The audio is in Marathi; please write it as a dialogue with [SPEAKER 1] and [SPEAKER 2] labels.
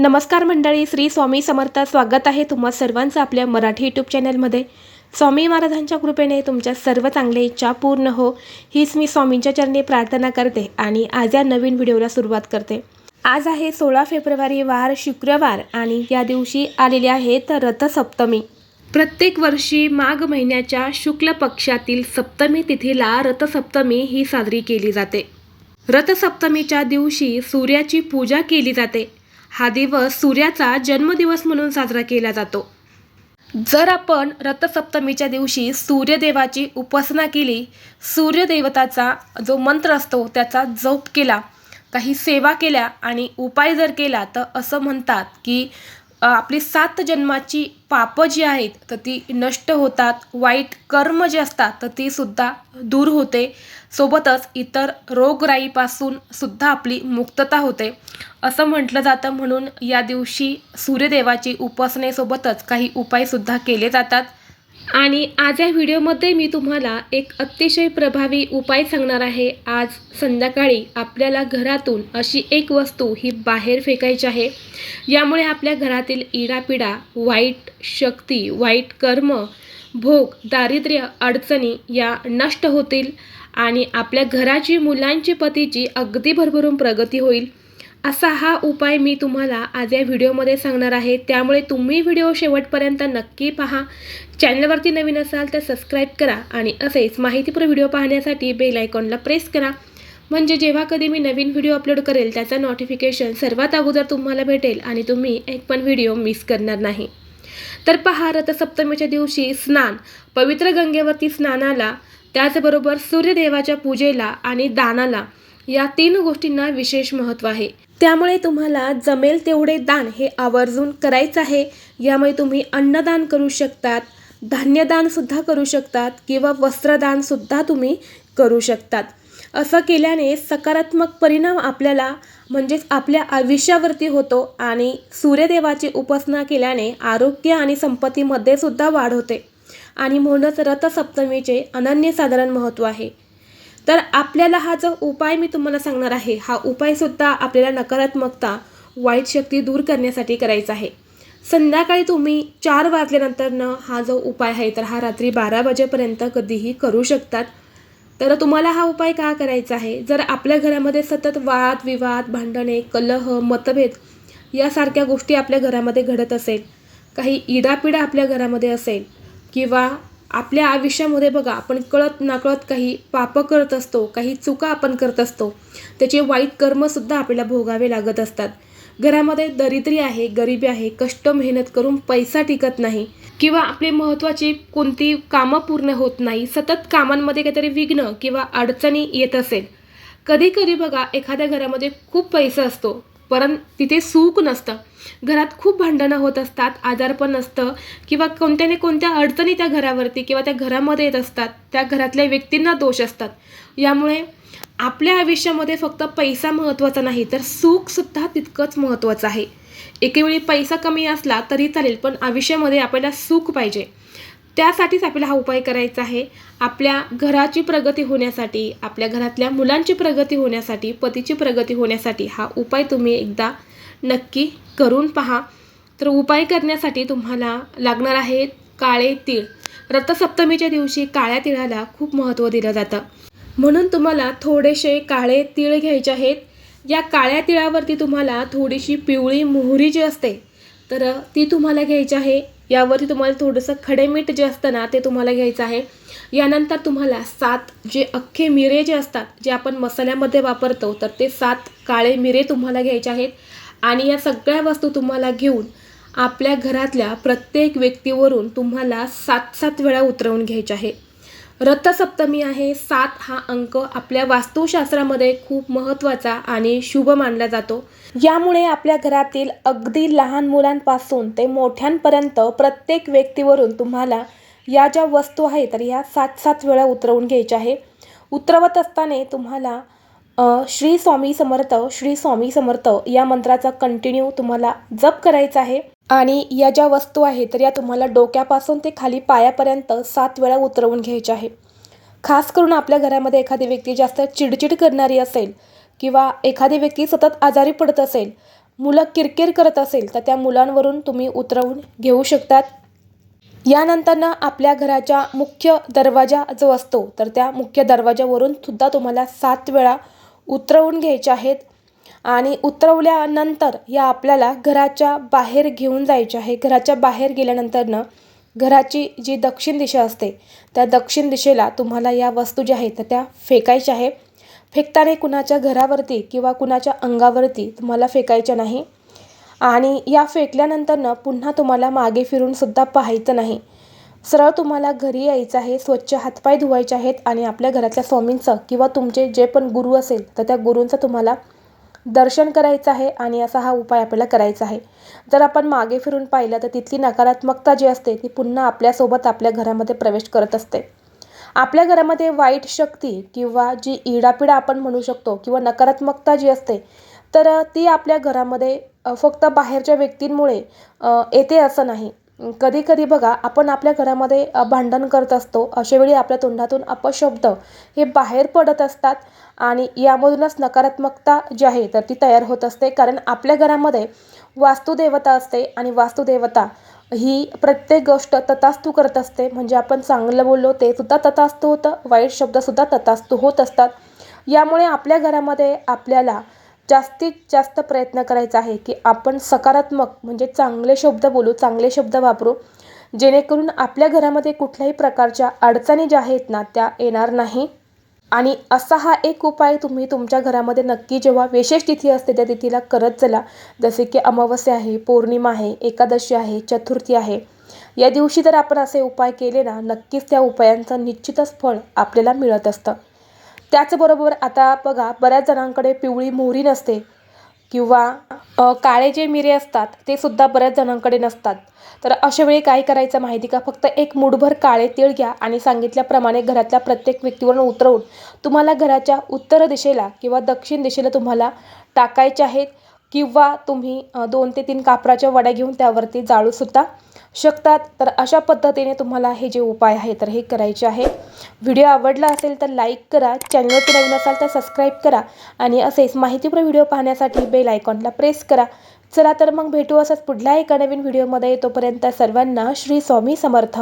[SPEAKER 1] नमस्कार मंडळी श्री स्वामी समर्थ स्वागत आहे तुम्हा सर्वांचं आपल्या मराठी यूट्यूब चॅनलमध्ये स्वामी महाराजांच्या कृपेने तुमच्या सर्व चांगल्या इच्छा पूर्ण हो. हीच मी स्वामींच्या चरणी प्रार्थना करते आणि आज या नवीन व्हिडिओला सुरुवात करते. आज आहे सोळा फेब्रुवारी वार शुक्रवार आणि या दिवशी आलेली आहेत रथसप्तमी. प्रत्येक वर्षी माघ महिन्याच्या शुक्ल पक्षातील सप्तमी तिथीला रथसप्तमी ही साजरी केली जाते. रथसप्तमीच्या दिवशी सूर्याची पूजा केली जाते. हा दिवस सूर्याचा जन्मदिवस म्हणून साजरा केला जातो. जर आपण रथसप्तमीच्या दिवशी सूर्यदेवाची उपासना केली सूर्यदेवताचा जो मंत्र असतो त्याचा जप केला काही सेवा केल्या आणि उपाय जर केला तर असं म्हणतात की आपली सात जन्माची पापं जी आहेत तर ती नष्ट होतात. वाईट कर्म जे असतात तर ती सुद्धा दूर होते. सोबतच इतर रोगराईपासून सुद्धा आपली मुक्तता होते. असं म्हटलं जातं म्हणून या दिवशी सूर्यदेवाची उपासनेसोबतच काही उपायसुद्धा केले जातात. आणि आज या व्हिडिओमध्ये मी तुम्हाला एक अतिशय प्रभावी उपाय सांगणार आहे. आज संध्याकाळी आपल्याला घरातून अशी एक वस्तू ही बाहेर फेकायची आहे. यामुळे आपल्या घरातील इडापिडा वाईट शक्ती वाईट कर्म भोग दारिद्र्य अडचणी या नष्ट होतील आणि आपल्या घराची मुलांची पतीची अगदी भरभरून प्रगती होईल. असा हा उपाय मी तुम्हाला आज या व्हिडिओमध्ये सांगणार आहे. त्यामुळे तुम्ही व्हिडिओ शेवटपर्यंत नक्की पहा. चॅनलवरती नवीन असाल तर सबस्क्राईब करा आणि असेच माहितीपूर्ण व्हिडिओ पाहण्यासाठी बेल आयकॉनला प्रेस करा. म्हणजे जेव्हा कधी मी नवीन व्हिडिओ अपलोड करेल त्याचं नोटिफिकेशन सर्वात अगोदर तुम्हाला भेटेल आणि तुम्ही एक पण व्हिडिओ मिस करणार नाही. तर पहा रथसप्तमीच्या दिवशी स्नान पवित्र गंगेवरती स्नानाला त्याचबरोबर सूर्यदेवाच्या पूजेला आणि दानाला या तीन गोष्टींना विशेष महत्त्व आहे. त्यामुळे तुम्हाला जमेल तेवढे दान हे आवर्जून करायचं आहे. यामुळे तुम्ही अन्नदान करू शकतात धान्यदानसुद्धा करू शकतात किंवा वस्त्रदानसुद्धा तुम्ही करू शकतात. असं केल्याने सकारात्मक परिणाम आपल्याला म्हणजेच आपल्या आयुष्यावरती होतो आणि सूर्यदेवाची उपासना केल्याने आरोग्य आणि संपत्तीमध्ये सुद्धा वाढ होते. आणि म्हणूनच रथसप्तमीचे अनन्यसाधारण महत्त्व आहे. तर आपल्याला हा जो उपाय मी तुम्हाला सांगणार आहे हा उपायसुद्धा आपल्याला नकारात्मकता वाईट शक्ती दूर करण्यासाठी करायचा आहे. संध्याकाळी तुम्ही चार वाजल्यानंतरनं हा जो उपाय आहे तर हा रात्री बारा वाजेपर्यंत कधीही करू शकतात. तर तुम्हाला हा उपाय का करायचा आहे? जर आपल्या घरामध्ये सतत वाद विवाद भांडणे कलह मतभेद यासारख्या गोष्टी आपल्या घरामध्ये घडत असेल काही इडापिडा आपल्या घरामध्ये असेल किंवा आपल्या आयुष्यामध्ये बघा आपण कळत नाकळत काही पापं करत असतो काही चुका आपण करत असतो त्याचे वाईट कर्मसुद्धा आपल्याला भोगावे लागत असतात. घरामध्ये दरिद्री आहे गरिबी आहे कष्ट मेहनत करून पैसा टिकत नाही किंवा आपले महत्त्वाची कोणती कामं पूर्ण होत नाही सतत कामांमध्ये काहीतरी विघ्न किंवा अडचणी येत असेल. कधी कधी बघा एखाद्या घरामध्ये खूप पैसा असतो. परं तिथे सुख नसतं. घरात खूप भांडणं होत असतात आजारपण असतं किंवा कोणत्या ना कोणत्या अडचणी त्या घरावरती किंवा त्या घरामध्ये येत असतात त्या घरातल्या व्यक्तींना दोष असतात. यामुळे आपल्या आयुष्यामध्ये फक्त पैसा महत्त्वाचा नाही तर सुखसुद्धा तितकंच महत्त्वाचं आहे. एकेवेळी पैसा कमी असला तरी चालेल पण आयुष्यामध्ये आपल्याला सुख पाहिजे. त्यासाठीच आपल्याला हा उपाय करायचा आहे. आपल्या घराची प्रगती होण्यासाठी आपल्या घरातल्या मुलांची प्रगती होण्यासाठी पतीची प्रगती होण्यासाठी हा उपाय तुम्ही एकदा नक्की करून पहा. तर उपाय करण्यासाठी तुम्हाला लागणार आहे काळे तीळ. रथसप्तमीच्या दिवशी काळ्या तिळाला खूप महत्त्व दिलं जातं. म्हणून तुम्हाला थोडेसे काळे तीळ घ्यायचे आहेत. या काळ्या तिळावरती तुम्हाला थोडीशी पिवळी मोहरी जी असते तर ती तुम्हाला घ्यायची आहे. यावरती तुम्हाला थोडंसं खडे मीठ जे असतं ना ते तुम्हाला घ्यायचं आहे. यानंतर तुम्हाला सात जे अख्खे मिरे जे असतात जे आपण मसाल्यामध्ये वापरतो तर ते सात काळे मिरे तुम्हाला घ्यायचे आहेत. आणि या सगळ्या वस्तू तुम्हाला घेऊन आपल्या घरातल्या प्रत्येक व्यक्तीवरून तुम्हाला सात सात वेळा उतरवून घ्यायचे आहे. रथसप्तमी आहे. सात हा अंक आपल्या वास्तुशास्त्रामध्ये खूप महत्त्वाचा आणि शुभ मानला जातो. यामुळे आपल्या घरातील अगदी लहान मुलांपासून ते मोठ्यांपर्यंत प्रत्येक व्यक्तीवरून तुम्हाला या ज्या वस्तू आहेत तर ह्या सात सात वेळा उतरवून घ्यायच्या आहे. उतरवत असताना तुम्हाला श्री स्वामी समर्थ श्री स्वामी समर्थ या मंत्राचा कंटिन्यू तुम्हाला जप करायचा आहे. आणि या ज्या वस्तू आहेत तर या तुम्हाला डोक्यापासून ते खाली पायापर्यंत सात वेळा उतरवून घ्यायच्या आहे खास करून आपल्या घरामध्ये एखादी व्यक्ती जास्त चिडचिड करणारी असेल किंवा एखादी व्यक्ती सतत आजारी पडत असेल मुलं किरकिर करत असेल तर त्या मुलांवरून तुम्ही उतरवून घेऊ शकतात. यानंतरनं आपल्या घराच्या मुख्य दरवाजा जो असतो तर त्या मुख्य दरवाजावरून सुद्धा तुम्हाला सात वेळा उतरवून घ्यायच्या आहेत. आणि उतरवल्यानंतर या आपल्याला घराच्या बाहेर घेऊन जायचे आहे. घराच्या बाहेर गेल्यानंतरनं घराची जी दक्षिण दिशा असते त्या दक्षिण दिशेला तुम्हाला या वस्तू ज्या आहेत तर त्या फेकायच्या आहे. फेकताना कुणाच्या घरावरती किंवा कुणाच्या अंगावरती तुम्हाला फेकायच्या नाही. आणि या फेकल्यानंतरनं पुन्हा तुम्हाला मागे फिरूनसुद्धा पाहायचं नाही. सरळ तुम्हाला घरी यायचं आहे स्वच्छ हातपाय धुवायचे आहेत आणि आपल्या घरातल्या स्वामींचं किंवा तुमचे जे पण गुरु असेल तर त्या गुरूंचं तुम्हाला दर्शन करायचं आहे आणि असा हा उपाय आपल्याला करायचा आहे. जर आपण मागे फिरून पाहिलं तर तिथली नकारात्मकता जी असते ती पुन्हा आपल्यासोबत आपल्या घरामध्ये प्रवेश करत असते. आपल्या घरामध्ये वाईट शक्ती किंवा जी इडापिडा आपण म्हणू शकतो किंवा नकारात्मकता जी असते तर ती आपल्या घरामध्ये फक्त बाहेरच्या व्यक्तींमुळे येते असं नाही. कधी कधी बघा आपण आपल्या घरामध्ये भांडण करत असतो. अशावेळी आपल्या तोंडातून अपशब्द हे बाहेर पडत असतात आणि यामधूनच नकारात्मकता जी आहे तर ती तयार होत असते. कारण आपल्या घरामध्ये वास्तुदेवता असते आणि वास्तुदेवता ही प्रत्येक गोष्ट ततास्तू करत असते. म्हणजे आपण चांगलं बोललो ते सुद्धा ततास्तू होतं. वाईट शब्दसुद्धा ततास्तू होत असतात. यामुळे आपल्या घरामध्ये आपल्याला जास्तीत जास्त प्रयत्न करायचा आहे की आपण सकारात्मक म्हणजे चांगले शब्द बोलू चांगले शब्द वापरू. जेणेकरून आपल्या घरामध्ये कुठल्याही प्रकारच्या अडचणी ज्या आहेत ना त्या येणार नाही. आणि असा हा एक उपाय तुम्ही तुमच्या घरामध्ये नक्की जेव्हा विशेष तिथी असते त्या तिथीला करत चला. जसे की अमावस्या आहे पौर्णिमा आहे एकादशी आहे चतुर्थी आहे. या दिवशी जर आपण असे उपाय केले ना नक्कीच त्या उपायांचं निश्चितच फळ आपल्याला मिळत असतं. त्याचबरोबर आता बघा बऱ्याच जणांकडे पिवळी मोहरी नसते किंवा काळे जे मिरे असतात ते सुद्धा बऱ्याच जणांकडे नसतात. तर अशा वेळी काय करायचं माहिती का? फक्त एक मुठभर काळे तीळ घ्या आणि सांगितल्याप्रमाणे घरातल्या प्रत्येक व्यक्तीवरून उतरवून तुम्हाला घराच्या उत्तर दिशेला किंवा दक्षिण दिशेला तुम्हाला टाकायचे आहेत किंवा तुम्ही दोन ते तीन कापराच्या वड्या घेऊन त्यावरती जाळूसुद्धा शकतात. तर अशा पद्धतीने तुम्हाला हे जे उपाय आहे तर हे करायचे आहे. व्हिडिओ आवडला असेल तर लाईक करा. चॅनलवरती नवीन असाल तर सबस्क्राईब करा. आणि असेच माहितीपूर्ण व्हिडिओ पाहण्यासाठी बेल आयकॉनला प्रेस करा. चला तर मग भेटू असंच पुढल्या एका नवीन व्हिडिओमध्ये. तोपर्यंत सर्वांना श्री स्वामी समर्थ.